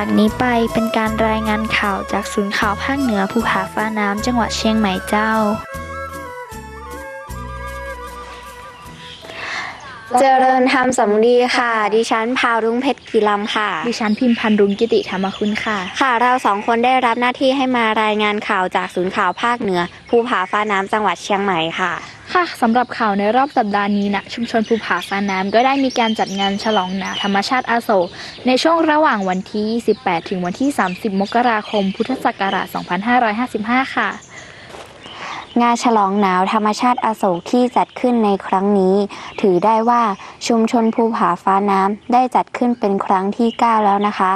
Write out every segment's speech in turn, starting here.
จากนี้ไปเป็นการรายงานข่าวจากศูนย์ข่าวภาคเหนือภูผาฟ้าน้ำจังหวัดเชียงใหม่เจ้า เจริญธรรมสำลีค่ะ ดิฉันพาวรุ่งเพชรกีฬำค่ะ ดิฉันพิมพันธ์รุงกิติธรรมคุณค่ะ ค่ะ เราสองคนได้รับหน้าที่ให้มารายงานข่าวจากศูนย์ข่าวภาคเหนือ ภูผาฟ้าน้ำจังหวัดเชียงใหม่ค่ะ ค่ะสำหรับข่าวในรอบสัปดาห์นี้นะชุมชนภูผาฟ้าน้ำก็ได้มีการจัดงานฉลองหนาวธรรมชาติอาโศกในช่วงระหว่างวันที่ 28 ถึงวันที่ 30 มกราคม พุทธศักราช 2555 ค่ะ งานฉลองหนาวธรรมชาติอโศกที่จัดขึ้นในครั้งนี้ ถือได้ว่าชุมชนภูผาฟ้าน้ำได้จัดขึ้นเป็นครั้งที่ 9 แล้วนะคะ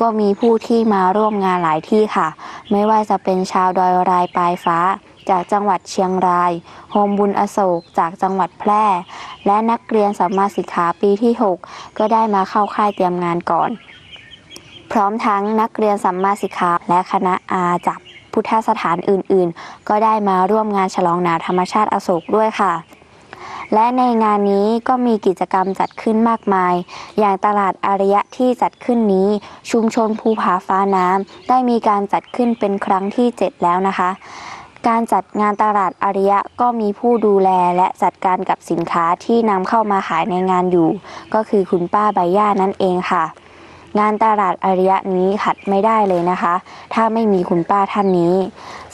ก็มีผู้ที่มาร่วมงานหลายที่ค่ะ ไม่ว่าจะเป็นชาวดอยรายปลายฟ้า จากจังหวัดเชียงรายโฮมบุญอโศกจากจังหวัดแพร่ และนักเรียนสัมมาสิกขาปีที่ 6 ก็ได้มาเข้าค่ายเตรียมงานก่อน พร้อมทั้งนักเรียนสัมมาสิกขาและคณะอาจาก พุทธสถานอื่นๆ ก็ได้มาร่วมงานฉลองหนาวธรรมชาติอโศกด้วยค่ะ และในงานนี้ก็มีกิจกรรมจัดขึ้นมากมาย อย่างตลาดอารยะที่จัดขึ้นนี้ ชุมชนภูผาฟ้าน้ำได้มีการจัดขึ้นเป็นครั้งที่ 7 แล้วนะคะการจัดงานตลาดอารยะก็มีผู้ดูแลและจัดการกับสินค้าที่นำเข้ามาขายในงานอยู่ ก็คือคุณป้าใบย่านั่นเองค่ะ งานตลาดอารยะนี้ขัดไม่ได้เลยนะคะ ถ้าไม่มีคุณป้าท่านนี้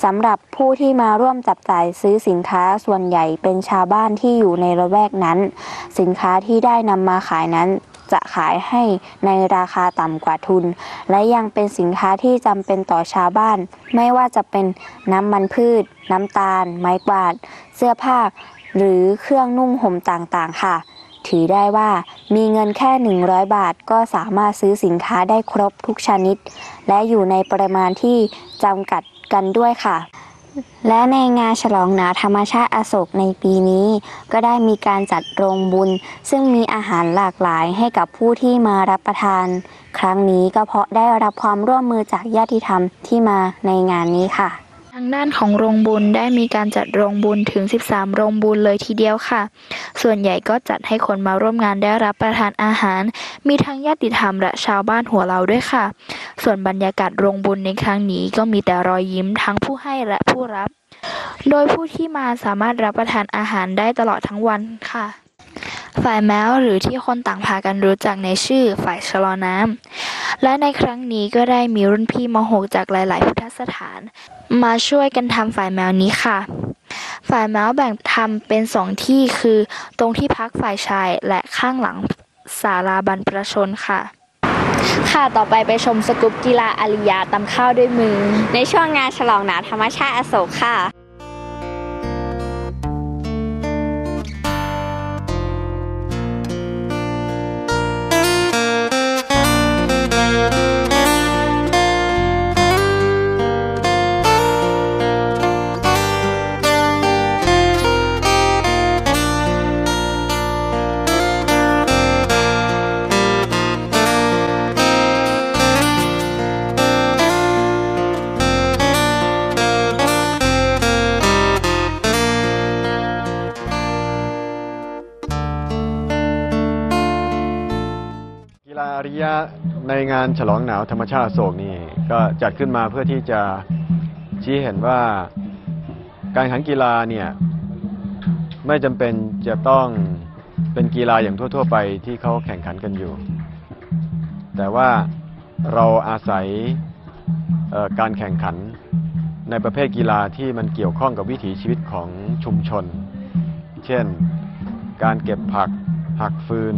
สำหรับผู้ที่มาร่วมจับจ่ายซื้อสินค้าส่วนใหญ่เป็นชาวบ้านที่อยู่ในละแวกนั้น สินค้าที่ได้นำมาขายนั้นจะขายให้ในราคาต่ำกว่าทุน และยังเป็นสินค้าที่จำเป็นต่อชาวบ้าน ไม่ว่าจะเป็นน้ำมันพืช น้ำตาล ไม้กวาด เสื้อผ้า หรือเครื่องนุ่งห่มต่างๆ ค่ะ ถือได้ว่ามีเงินแค่ 100 บาทก็สามารถซื้อสินค้าได้ครบทุกชนิด และอยู่ในปริมาณที่จำกัดกันด้วยค่ะ และในงานฉลองหนาธรรมชาติอโศกในปีนี้ ก็ได้มีการจัดโรงบุญ ซึ่งมีอาหารหลากหลายให้กับผู้ที่มารับประทาน ครั้งนี้ก็เพราะได้รับความร่วมมือจากญาติธรรมที่มาในงานนี้ค่ะ ทางด้านของโรงบุญได้มีการจัดโรงบุญถึง 13 โรงบุญเลยทีเดียวค่ะ ส่วนใหญ่ก็จัดให้คนมาร่วมงานได้รับประทานอาหาร มีทั้งญาติธรรมและชาวบ้านหัวเราด้วยค่ะ ส่วนบรรยากาศโรงบุญในครั้งนี้ก็มีแต่รอยยิ้มทั้งผู้ให้และผู้รับ โดยผู้ที่มาสามารถรับประทานอาหารได้ตลอดทั้งวันค่ะฝ่ายแมวหรือที่คนต่างพากันรู้จักในชื่อฝ่ายชะลอน้ำและในครั้งนี้ก็ได้มีรุ่นพี่มหกจากหลาย ๆ พุทธสถาน มาช่วยกันทำฝ่ายแมวนี้ค่ะ ฝ่ายแมวแบ่งทำเป็นสองที่คือ ตรงที่พักฝ่ายชายและข้างหลังศาลาบรรพชนค่ะ ค่ะต่อไปไปชมสกุปกีฬาอาริยาตำข้าวด้วยมือ ในช่วงงานฉลองหนาธรรมชาติอโศกค่ะ อาริยะในงานฉลองหนาวธรรมชาติโศกนี่ก็จัดขึ้นมาเพื่อที่จะชี้เห็นว่าการแข่งขันกีฬาเนี่ยไม่จำเป็นจะต้องเป็นกีฬาอย่างทั่ว ๆ ไปที่เขาแข่งขันกันอยู่ แต่ว่าเราอาศัยการแข่งขันในประเภทกีฬาที่มันเกี่ยวข้องกับวิถีชีวิตของชุมชน เช่น การเก็บผักหักฟืน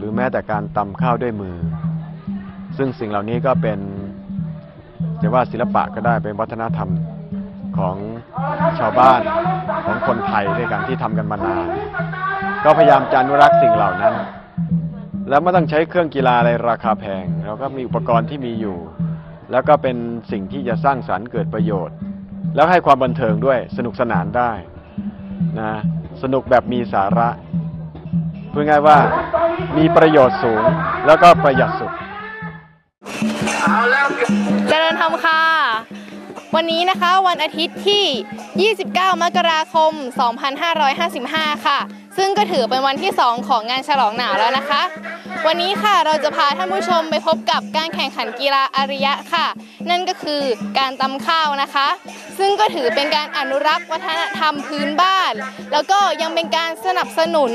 หรือแม้แต่การตำข้าวด้วยมือ ซึ่งสิ่งเหล่านี้ก็เป็นจะว่าศิลปะก็ได้เป็นวัฒนธรรมของชาวบ้านของคนไทยด้วยกันที่ทำกันมานาน ก็พยายามจะอนุรักษ์สิ่งเหล่านั้น แล้วไม่ต้องใช้เครื่องกีฬาอะไรราคาแพงเราก็มีอุปกรณ์ที่มีอยู่ แล้วก็เป็นสิ่งที่จะสร้างสรรค์เกิดประโยชน์ แล้วให้ความบันเทิงด้วยสนุกสนานได้นะสนุกแบบมีสาระ พูดง่ายว่ามีประโยชน์สูงแล้วก็ประหยัดสุดเจริญธรรมค่ะ วันนี้นะคะวันอาทิตย์ที่ 29 มกราคม 2555 ค่ะ ซึ่งก็ถือเป็นวันที่ 2 ของงานฉลองหนาวแล้วนะคะ วันนี้ค่ะเราจะพาท่านผู้ชมไปพบกับการแข่งขันกีฬาอาริยะค่ะ นั่นก็คือการตำข้าวนะคะ ซึ่งก็ถือเป็นการอนุรักษ์วัฒนธรรมพื้นบ้าน แล้วก็ยังเป็นการสนับสนุน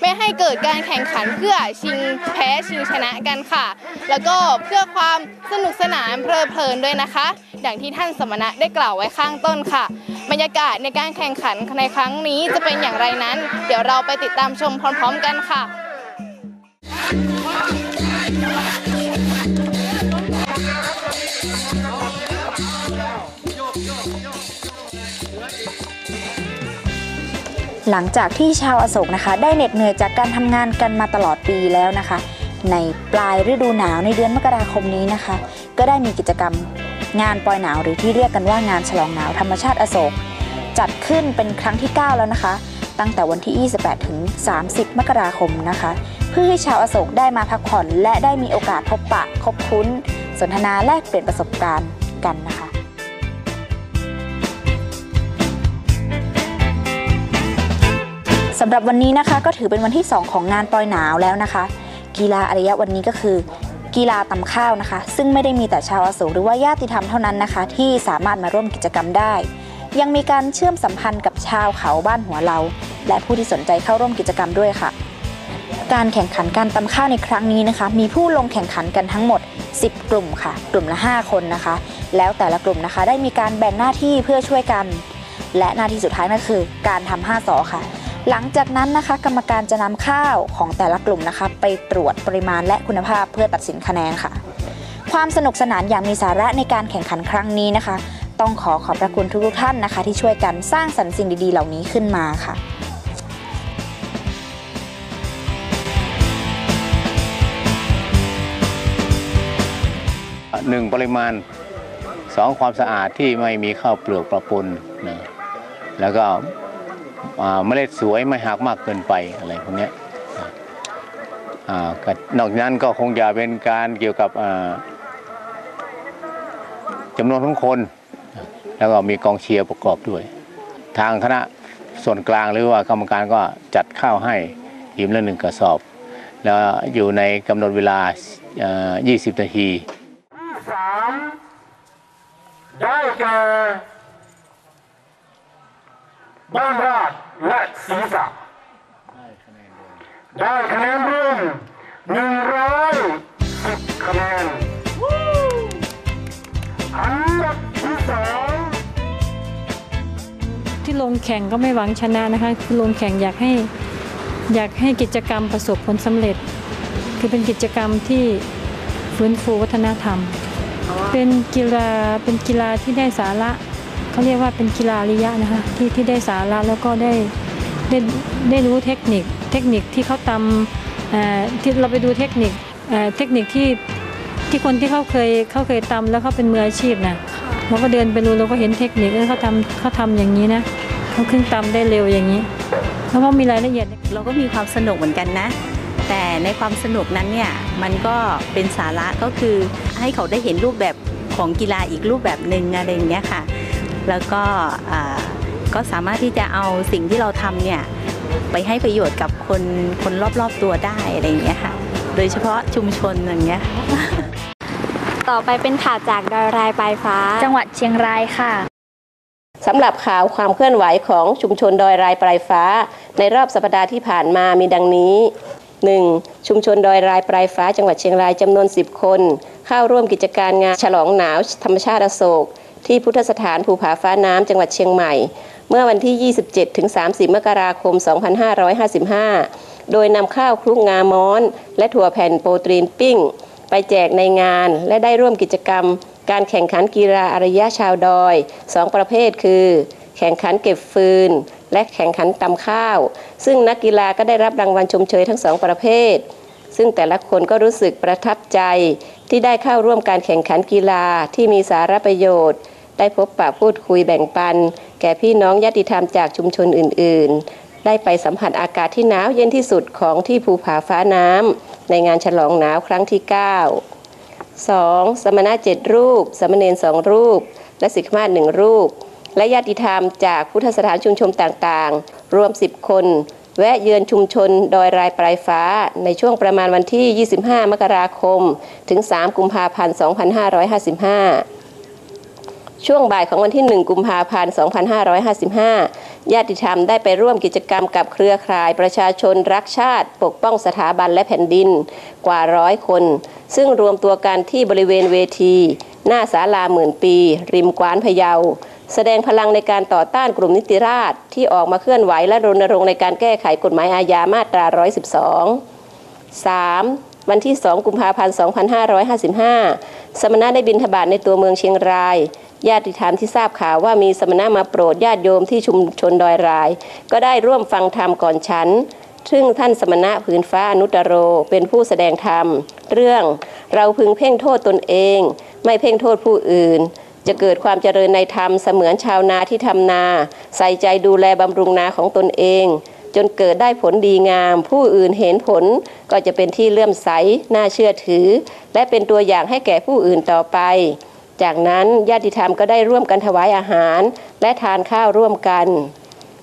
ไม่ให้เกิดการแข่งขันเพื่อชิงแพ้ชิงชนะกันค่ะ แล้วก็เพื่อความสนุกสนานเพลิดเพลินด้วยนะคะอย่างที่ท่านสมณะได้กล่าวไว้ข้างต้นค่ะ บรรยากาศในการแข่งขันในครั้งนี้จะเป็นอย่างไรนั้น เดี๋ยวเราไปติดตามชมพร้อม ๆ กันค่ะหลังจากที่ชาวอโศกนะคะ ได้เหน็ดเหนื่อยจากการทำงานกันมาตลอดปีแล้วนะคะ ในปลายฤดูหนาวในเดือนมกราคมนี้นะคะ ก็ได้มีกิจกรรม งานปลอยหนาวหรือที่เรียกกันว่างานฉลองหนาวธรรมชาติอโศก จัดขึ้นเป็นครั้งที่ 9 แล้วนะคะ ตั้งแต่วันที่ 28 ถึง 30 มกราคมนะคะ เพื่อให้ชาวอโศกได้มาพักผ่อน และได้มีโอกาสพบปะคบคุ้น สนทนาแลกเปลี่ยนประสบการณ์กันนะคะสำหรับวันนี้นะคะก็ถือเป็นวันที่ 2 ของงานปลอยหนาวแล้วนะคะ กีฬาอารยะวันนี้ก็คือ กีฬาตำข้าวนะคะ ซึ่งไม่ได้มีแต่ชาวอโศกหรือว่าญาติธรรมเท่านั้นนะคะ ที่สามารถมาร่วมกิจกรรมได้ ยังมีการเชื่อมสัมพันธ์กับชาวเขาบ้านหัวเรา และผู้ที่สนใจเข้าร่วมกิจกรรมด้วยค่ะ การแข่งขันการตำข้าวในครั้งนี้นะคะ มีผู้ลงแข่งขันกันทั้งหมด 10 กลุ่มค่ะ กลุ่มละ 5 คนนะคะ แล้วแต่ละกลุ่มนะคะ ได้มีการแบ่งหน้าที่เพื่อช่วยกัน และหน้าที่สุดท้ายนั่นคือ การทำ5สอค่ะ หลังจากนั้นนะคะ กรรมการจะนำข้าวของแต่ละกลุ่มนะคะ ไปตรวจปริมาณและคุณภาพเพื่อตัดสินคะแนนค่ะ ความสนุกสนานอย่างมีสาระในการแข่งขันครั้งนี้นะคะ ต้องขอขอบพระคุณทุกๆท่านนะคะ ที่ช่วยกันสร้างสรรค์สิ่งดีๆ เหล่านี้ขึ้นมาค่ะหนึ่งปริมาณสองความสะอาดที่ไม่มีข้าวเปลือกประปนนะแล้วก็ เมล็ดสวยไม่หักมากเกินไปอะไรพวกนี้นอกจากนั้นก็คงจะเป็นการเกี่ยวกับจำนวนของคน แล้วก็มีกองเชียร์ประกอบด้วย ทางคณะส่วนกลางหรือว่ากรรมการก็จัดข้าวให้ทีมละหนึ่งกระสอบ แล้วอยู่ในกำหนดเวลา 20 นาทีสามได้แก่ บ้านราชและศรีษะได้คะแนนรวมหนึ่งร้อยสิบคะแนนอันดับที่สองที่ลงแข่งก็ไม่หวังชนะนะคะคือลงแข่งอยากให้อยากให้กิจกรรมประสบผลสำเร็จ คือเป็นกิจกรรมที่ฟื้นฟูวัฒนธรรม เป็นกีฬาเป็นกีฬาที่ได้สาระ เขาเรียกว่าเป็นกีฬาริยะนะคะที่ที่ได้สาระแล้วก็ได้ได้ได้รู้เทคนิคเทคนิคที่เขาตำเอ่อที่เราไปดูเทคนิคเอ่อเทคนิคที่ที่คนที่เขาเคยเขาเคยตำแล้วเขาเป็นมืออาชีพนะเราก็เดินไปดูเราก็เห็นเทคนิคเออเขาทำเขาทำอย่างนี้นะเขาขึ้นตำได้เร็วอย่างนี้แล้วก็มีรายละเอียดเราก็มีความสนุกเหมือนกันนะ แต่ในความสนุกนั้นเนี่ยมันก็เป็นสาระก็คือให้เขาได้เห็นรูปแบบของกีฬาอีกรูปแบบหนึ่งอะไรอย่างเงี้ยค่ะ แล้วก็อ่าก็สามารถที่จะเอาสิ่งที่เราทำเนี่ยไปให้ประโยชน์กับคนคนรอบๆตัวได้อะไรอย่างเงี้ยค่ะ โดยเฉพาะชุมชนอย่างเงี้ย ต่อไปเป็นข่าวจากดอยรายปลายฟ้า จังหวัดเชียงรายค่ะสำหรับข่าวความเคลื่อนไหวของชุมชนดอยรายปลายฟ้า ในรอบสัปดาห์ที่ผ่านมามีดังนี้ 1. ชุมชนดอยรายปลายฟ้า จังหวัดเชียงรายจำนวน 10 คน เข้าร่วมกิจการงานฉลองหนาวธรรมชาติอโศก ที่พุทธสถานภูผาฟ้าน้ำจังหวัดเชียงใหม่ เมื่อวันที่ 27-30 มกราคม 2555 โดยนำข้าวคลุกงาม้อน และถั่วแผ่นโปรตีนปิ้ง ไปแจกในงานและได้ร่วมกิจกรรม การแข่งขันกีฬาอารยะชาวดอย 2 ประเภทคือ แข่งขันเก็บฟืน และแข่งขันตำข้าว ซึ่งนักกีฬาก็ได้รับรางวัลชมเชยทั้งสองประเภทซึ่งแต่ละคนก็รู้สึกประทับใจที่ได้เข้าร่วมการแข่งขันกีฬาที่มีสาระประโยชน์ ได้พบปะพูดคุยแบ่งปัน แก่พี่น้องญาติธรรมจากชุมชนอื่น ๆ ได้ไปสัมผัสอากาศที่หนาวเย็นที่สุดของที่ภูผาฟ้าน้ำในงานฉลองหนาวครั้งที่ 9 2. สมณะเจ็ดรูปสามเณรสองรูป และสิกขมาหนึ่งรูป และญาติธรรมจากพุทธสถานชุมชนต่างๆ รวม 10 คน แวะเยือนชุมชนดอยรายปลายฟ้า ในช่วงประมาณวันที่ 25 มกราคม ถึง 3 กุมภาพันธ์ 2555 ช่วงบ่ายของวันที่ 1 กุมภาพันธ์ 2555 ญาติธรรมได้ไปร่วมกิจกรรมกับเครือข่ายประชาชนรักชาติ ปกป้องสถาบันและแผ่นดินกว่าร้อยคน ซึ่งรวมตัวกันที่บริเวณเวที หน้าศาลาหมื่นปี ริมกวานพะเยา แสดงพลังในการต่อต้านกลุ่มนิติราษฎร์ที่ออกมาเคลื่อนไหวและรณรงค์ในการแก้ไขกฎหมายอาญามาตรา 112 3. วันที่ 2 กุมภาพันธ์ 2555 สมณะได้บินทบาทในตัวเมืองเชียงราย ญาติธรรมที่ทราบข่าวว่ามีสมณะมาโปรดญาติโยมที่ชุมชนดอยราย ก็ได้ร่วมฟังธรรมก่อนฉัน ซึ่งท่านสมณะผืนฟ้าอนุตตโร เป็นผู้แสดงธรรม เรื่องเราพึงเพ่งโทษตนเอง ไม่เพ่งโทษผู้อื่น จะเกิดความเจริญในธรรมเสมือนชาวนาที่ทำนา ใส่ใจดูแลบำรุงนาของตนเอง จนเกิดได้ผลดีงาม ผู้อื่นเห็นผลก็จะเป็นที่เลื่อมใสน่าเชื่อถือ และเป็นตัวอย่างให้แก่ผู้อื่นต่อไป จากนั้นญาติธรรมก็ได้ร่วมกันถวายอาหาร และทานข้าวร่วมกัน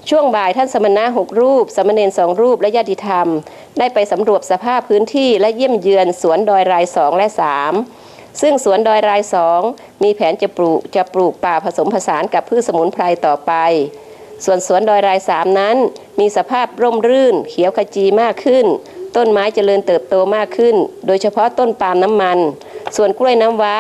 ช่วงบ่ายท่านสมณะหกรูป สมณเณรสองรูปและญาติธรรม ได้ไปสำรวจสภาพพื้นที่และเยี่ยมเยือนสวนดอยรายสองและสามซึ่งสวนดอยรายสองมีแผนจะปลูกจะปลูกป่าผสมผสานกับพืชสมุนไพรต่อไป ส่วนสวนดอยรายสามนั้น มีสภาพร่มรื่น เขียวขจีมากขึ้น ต้นไม้เจริญเติบโตมากขึ้น โดยเฉพาะต้นปาล์มน้ำมัน ส่วนกล้วยน้ำว้า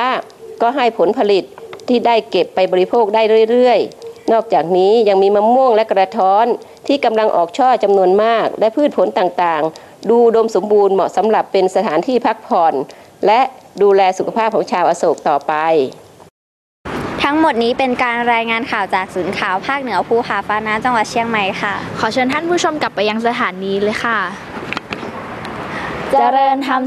ก็ให้ผลผลิตที่ได้เก็บไปบริโภคได้เรื่อยๆ นอกจากนี้ยังมีมะม่วงและกระท้อนที่กำลังออกช่อจำนวนมาก และพืชผลต่างๆ ดูดมสมบูรณ์เหมาะสำหรับเป็นสถานที่พักผ่อน และดูแลสุขภาพของชาวอโศกต่อไป ทั้งหมดนี้เป็นการรายงานข่าวจากศูนย์ข่าวภาคเหนือภูผาฟ้าน้ำจังหวัดเชียงใหม่ค่ะ ขอเชิญท่านผู้ชมกลับไปยังสถานีเลยค่ะ เจริญธรรม